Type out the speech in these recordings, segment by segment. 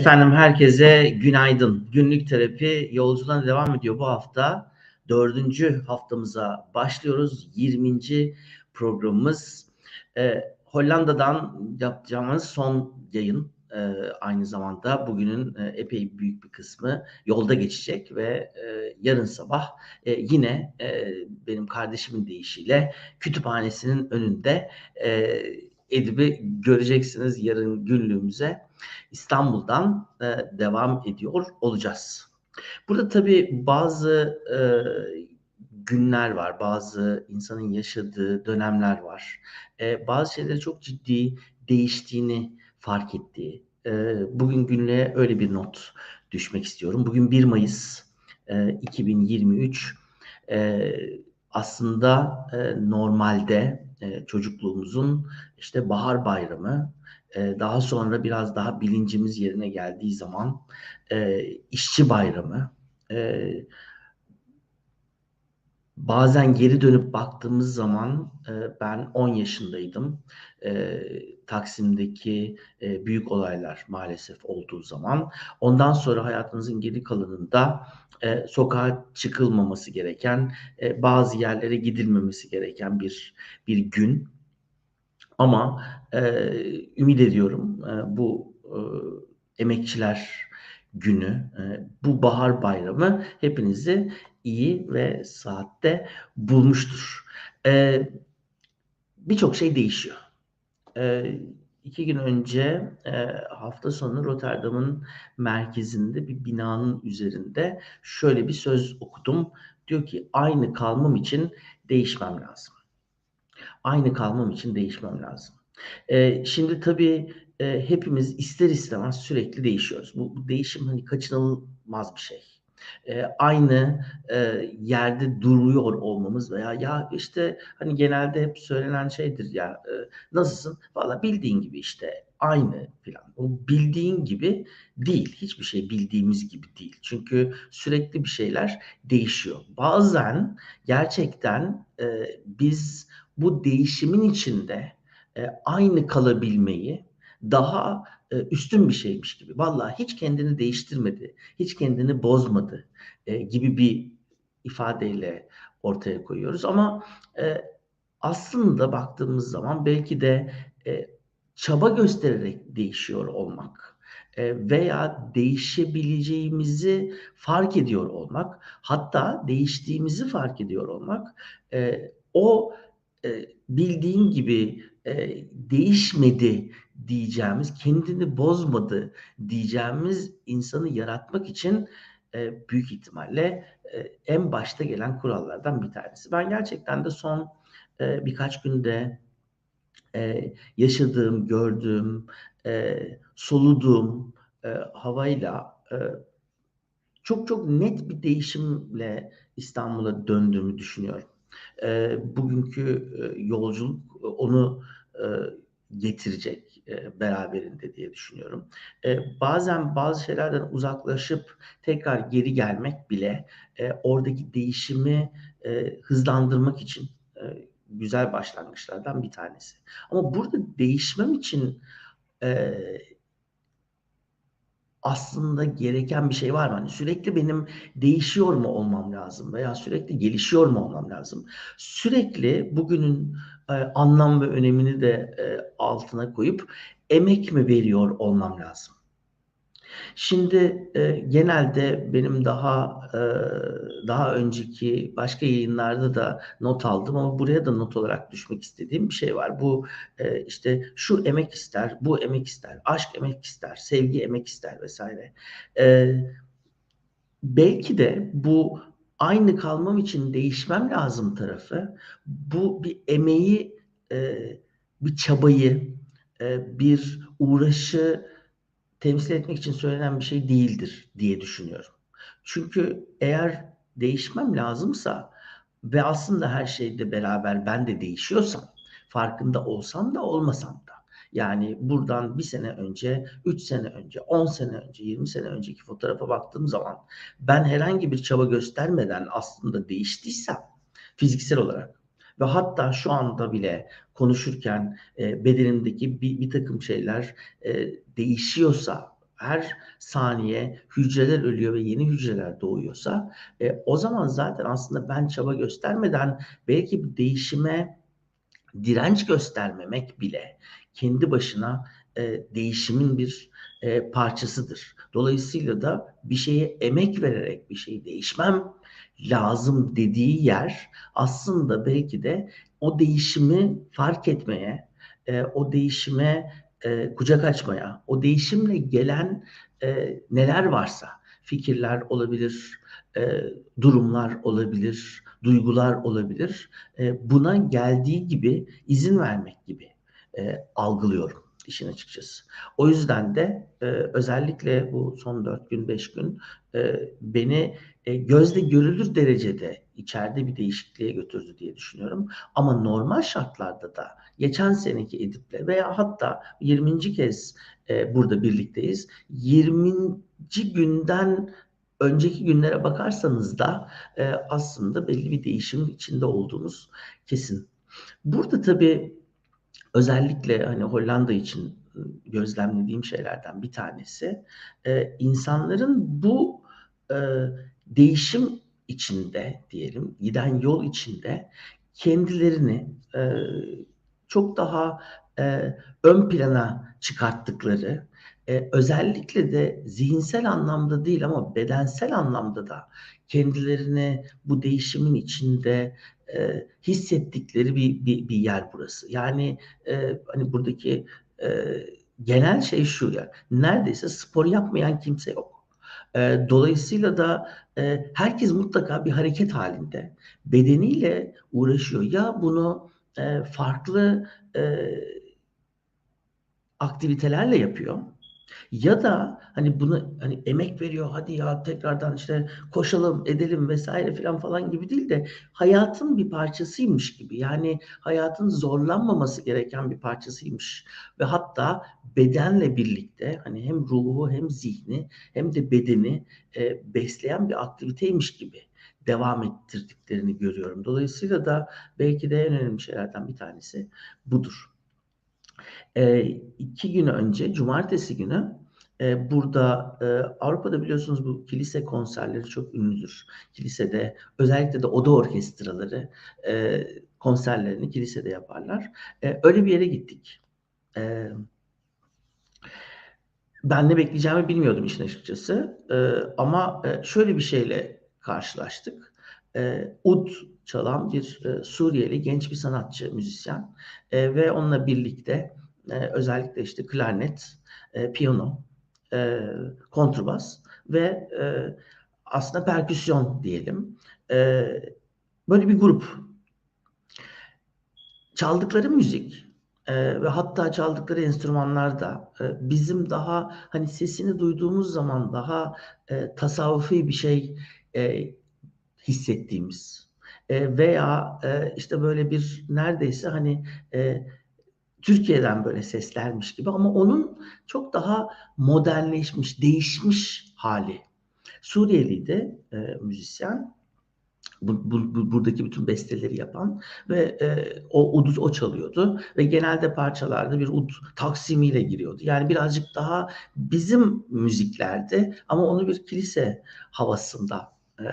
Efendim herkese günaydın. Günlük terapi yolculuğuna devam ediyor bu hafta. Dördüncü haftamıza başlıyoruz. 20. programımız. Ee, Hollanda'dan yapacağımız son yayın. Ee, aynı zamanda bugünün e, epey büyük bir kısmı yolda geçecek ve e, yarın sabah e, yine e, benim kardeşimin deyişiyle kütüphanesinin önünde e, Edip'i göreceksiniz yarın günlüğümüze. İstanbul'dan e, devam ediyor olacağız. Burada tabii bazı e, günler var, bazı insanın yaşadığı dönemler var. E, bazı şeyleri çok ciddi değiştiğini fark ettiği. E, bugün günlüğe öyle bir not düşmek istiyorum. Bugün 1 Mayıs e, 2023. E, aslında e, normalde e, çocukluğumuzun işte bahar bayramı, e, daha sonra biraz daha bilincimiz yerine geldiği zaman e, işçi bayramı, bazen geri dönüp baktığımız zaman e, ben 10 yaşındaydım. E, Taksim'deki e, büyük olaylar maalesef olduğu zaman. Ondan sonra hayatımızın geri kalanında e, sokağa çıkılmaması gereken, e, bazı yerlere gidilmemesi gereken bir bir gün. Ama e, ümit ediyorum e, bu e, emekçiler günü, e, bu bahar bayramı hepinizi iyi ve saatte bulmuştur. E, Birçok şey değişiyor. E, iki gün önce e, hafta sonu Rotterdam'ın merkezinde bir binanın üzerinde şöyle bir söz okudum. Diyor ki aynı kalmam için değişmem lazım. Aynı kalmam için değişmem lazım. E, şimdi tabii e, hepimiz ister istemez sürekli değişiyoruz. Bu, bu değişim hani kaçınılmaz bir şey. E, aynı e, yerde duruyor olmamız veya ya işte hani genelde hep söylenen şeydir ya e, nasılsın? Valla bildiğin gibi işte aynı falan. O bildiğin gibi değil. Hiçbir şey bildiğimiz gibi değil. Çünkü sürekli bir şeyler değişiyor. Bazen gerçekten e, biz bu değişimin içinde e, aynı kalabilmeyi daha e, üstün bir şeymiş gibi. Vallahi hiç kendini değiştirmedi, hiç kendini bozmadı e, gibi bir ifadeyle ortaya koyuyoruz. Ama e, aslında baktığımız zaman belki de çaba göstererek değişiyor olmak veya değişebileceğimizi fark ediyor olmak, hatta değiştiğimizi fark ediyor olmak, o bildiğin gibi değişmedi diyeceğimiz, kendini bozmadı diyeceğimiz insanı yaratmak için e, büyük ihtimalle e, en başta gelen kurallardan bir tanesi. Ben gerçekten de son e, birkaç günde e, yaşadığım, gördüğüm, e, soluduğum e, havayla e, çok çok net bir değişimle İstanbul'a döndüğümü düşünüyorum. E, bugünkü e, yolculuk onu e, getirecek e, beraberinde diye düşünüyorum. E, bazen bazı şeylerden uzaklaşıp tekrar geri gelmek bile e, oradaki değişimi hızlandırmak için güzel başlangıçlardan bir tanesi. Ama burada değişmem için aslında gereken bir şey var mı? Hani sürekli benim değişiyor mu olmam lazım veya sürekli gelişiyor mu olmam lazım? Sürekli bugünün e, anlam ve önemini de e, altına koyup emek mi veriyor olmam lazım? Şimdi e, genelde benim daha e, daha önceki başka yayınlarda da not aldım ama buraya da not olarak düşmek istediğim bir şey var. Bu e, işte şu emek ister, bu emek ister, aşk emek ister, sevgi emek ister vesaire. E, belki de bu aynı kalmam için değişmem lazım tarafı. Bu bir emeği, e, bir çabayı, e, bir uğraşı temsil etmek için söylenen bir şey değildir diye düşünüyorum. Çünkü eğer değişmem lazımsa ve aslında her şeyde beraber ben de değişiyorsam, farkında olsam da olmasam da. Yani buradan bir sene önce, üç sene önce, on sene önce, yirmi sene önceki fotoğrafa baktığım zaman ben herhangi bir çaba göstermeden aslında değiştiysem fiziksel olarak ve hatta şu anda bile konuşurken e, bedenimdeki bir, bir takım şeyler e, değişiyorsa her saniye hücreler ölüyor ve yeni hücreler doğuyorsa e, o zaman zaten aslında ben çaba göstermeden belki bu değişime direnç göstermemek bile kendi başına e, değişimin bir e, parçasıdır. Dolayısıyla da bir şeye emek vererek bir şeyi değişmem lazım dediği yer aslında belki de o değişimi fark etmeye, e, o değişime e, kucak açmaya, o değişimle gelen e, neler varsa fikirler olabilir, e, durumlar olabilir, duygular olabilir. E, buna geldiği gibi izin vermek gibi e, algılıyorum işin açıkçası. O yüzden de e, özellikle bu son dört gün, beş gün e, beni e, gözle görülür derecede içeride bir değişikliğe götürdü diye düşünüyorum. Ama normal şartlarda da geçen seneki Edip'le veya hatta 20. kez e, burada birlikteyiz. 20. günden önceki günlere bakarsanız da e, aslında belli bir değişim içinde olduğumuz kesin. Burada tabii özellikle hani Hollanda için gözlemlediğim şeylerden bir tanesi insanların bu değişim içinde diyelim giden yol içinde kendilerini çok daha ön plana çıkarttıkları e, özellikle de zihinsel anlamda değil ama bedensel anlamda da kendilerini bu değişimin içinde e, hissettikleri bir, bir, bir yer burası. Yani e, hani buradaki e, genel şey şu ya neredeyse spor yapmayan kimse yok. E, dolayısıyla da e, herkes mutlaka bir hareket halinde bedeniyle uğraşıyor. Ya bunu e, farklı e, aktivitelerle yapıyor ya da hani bunu hani emek veriyor hadi ya tekrardan işte koşalım edelim vesaire falan falan gibi değil de hayatın bir parçasıymış gibi. Yani hayatın zorlanmaması gereken bir parçasıymış. Ve hatta bedenle birlikte hani hem ruhu hem zihni hem de bedeni e, besleyen bir aktiviteymiş gibi devam ettirdiklerini görüyorum. Dolayısıyla da belki de en önemli şeylerden bir tanesi budur. E, iki gün önce, cumartesi günü e, burada e, Avrupa'da biliyorsunuz bu kilise konserleri çok ünlüdür. Kilisede özellikle de oda orkestraları e, konserlerini kilisede yaparlar. E, öyle bir yere gittik. E, ben ne bekleyeceğimi bilmiyordum işin açıkçası. E, ama e, şöyle bir şeyle karşılaştık. E, ud çalan bir e, Suriyeli genç bir sanatçı, müzisyen e, ve onunla birlikte e, özellikle işte klarnet, e, piyano, e, kontrbas ve e, aslında perküsyon diyelim. E, böyle bir grup. Çaldıkları müzik e, ve hatta çaldıkları enstrümanlar da e, bizim daha hani sesini duyduğumuz zaman daha e, tasavvufi bir şey e, hissettiğimiz e, veya e, işte böyle bir neredeyse hani e, Türkiye'den böyle seslermiş gibi ama onun çok daha modernleşmiş, değişmiş hali. Suriyeli de e, müzisyen. Bu, bu, bu, buradaki bütün besteleri yapan ve e, o uduz o çalıyordu ve genelde parçalarda bir ud taksimiyle giriyordu. Yani birazcık daha bizim müziklerde ama onu bir kilise havasında e,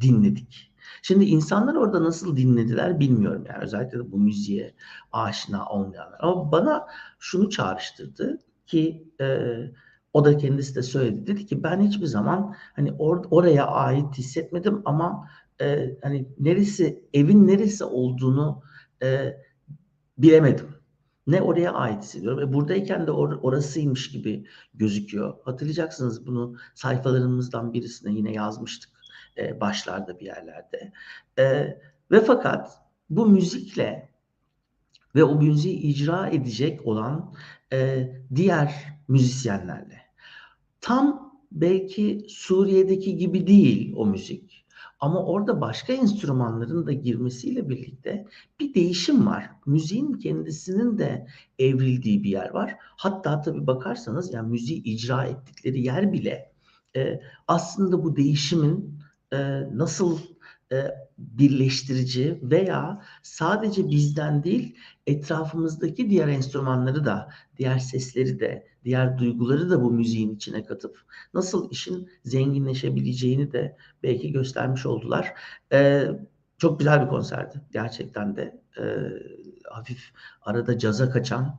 dinledik. Şimdi insanlar orada nasıl dinlediler bilmiyorum yani özellikle de bu müziğe aşina olmayanlar. Ama bana şunu çağrıştırdı ki e, o da kendisi de söyledi. Dedi ki ben hiçbir zaman hani or, oraya ait hissetmedim ama e, hani neresi evin neresi olduğunu e, bilemedim. Ne oraya ait hissediyorum. E buradayken de or, orasıymış gibi gözüküyor. Hatırlayacaksınız bunu sayfalarımızdan birisine yine yazmıştık e, başlarda bir yerlerde. E, ve fakat bu müzikle ve o müziği icra edecek olan e, diğer müzisyenlerle tam belki Suriye'deki gibi değil o müzik. Ama orada başka enstrümanların da girmesiyle birlikte bir değişim var. Müziğin kendisinin de evrildiği bir yer var. Hatta tabii bakarsanız yani müziği icra ettikleri yer bile e, aslında bu değişimin e, nasıl e, birleştirici veya sadece bizden değil etrafımızdaki diğer enstrümanları da, diğer sesleri de, diğer duyguları da bu müziğin içine katıp nasıl işin zenginleşebileceğini de belki göstermiş oldular. Ee, çok güzel bir konserdi. Gerçekten de e, hafif arada caza kaçan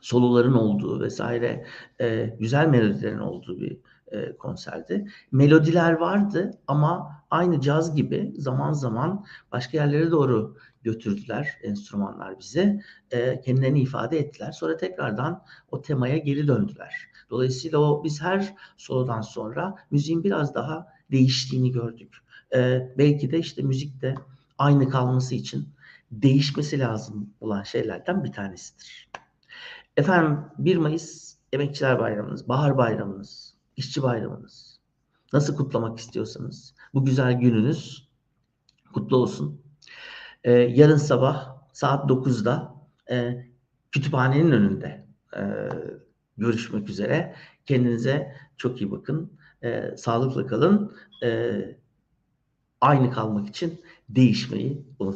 soloların olduğu vesaire e, güzel melodilerin olduğu bir e, konserdi. Melodiler vardı ama aynı caz gibi zaman zaman başka yerlere doğru götürdüler enstrümanlar bizi. E, kendilerini ifade ettiler. Sonra tekrardan o temaya geri döndüler. Dolayısıyla o biz her solodan sonra müziğin biraz daha değiştiğini gördük. E, belki de işte müzikte aynı kalması için değişmesi lazım olan şeylerden bir tanesidir. Efendim 1 Mayıs Emekçiler Bayramınız, Bahar Bayramınız, İşçi Bayramınız. Nasıl kutlamak istiyorsanız bu güzel gününüz kutlu olsun. Ee, yarın sabah saat 9'da e, kütüphanenin önünde e, görüşmek üzere. Kendinize çok iyi bakın. E, sağlıklı kalın. E, aynı kalmak için değişmeyi unutmayın.